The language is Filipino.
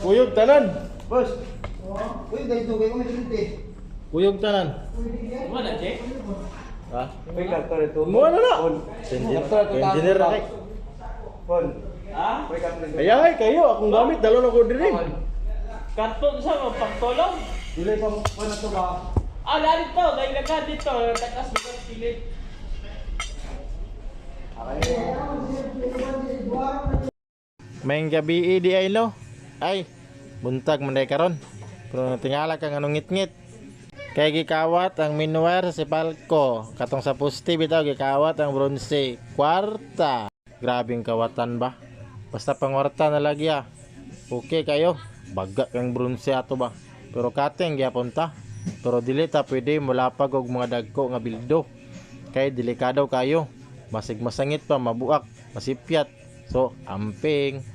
Kuyog tanan. Boss. Uy, dahil dugay ko may tulinti. Kuyog tanan. Wala, Jay? Ha? Uy, kanto rin to. Mo ano na? Engineer, engineer na kay. Paul. Ha? Kaya ay kayo akong gamit dalo na ko diri. Karton sa mo, pagtulong. Dili pa pa na to ba? Ah, lalit to. Dahil nagka dito. Takas mo ng pilit. May gabi di ay no. Ay, buntag man day karon. Pero tingala kang anong ngit-ngit. Kay gikawat ang minware sa sipalko. Katong sa pusti bitaw gikawat ang bronze. Kwarta. Grabing kawatan ba? Basta pangwarta na lagi ah. Okay kayo. Baga kang bronze ato ba? Pero kating gyapon ta. Pero dili ta pwede mulapag og mga dagko nga bildo. Kay delikado kayo. Masig masangit pa mabuak, masipyat. So, amping.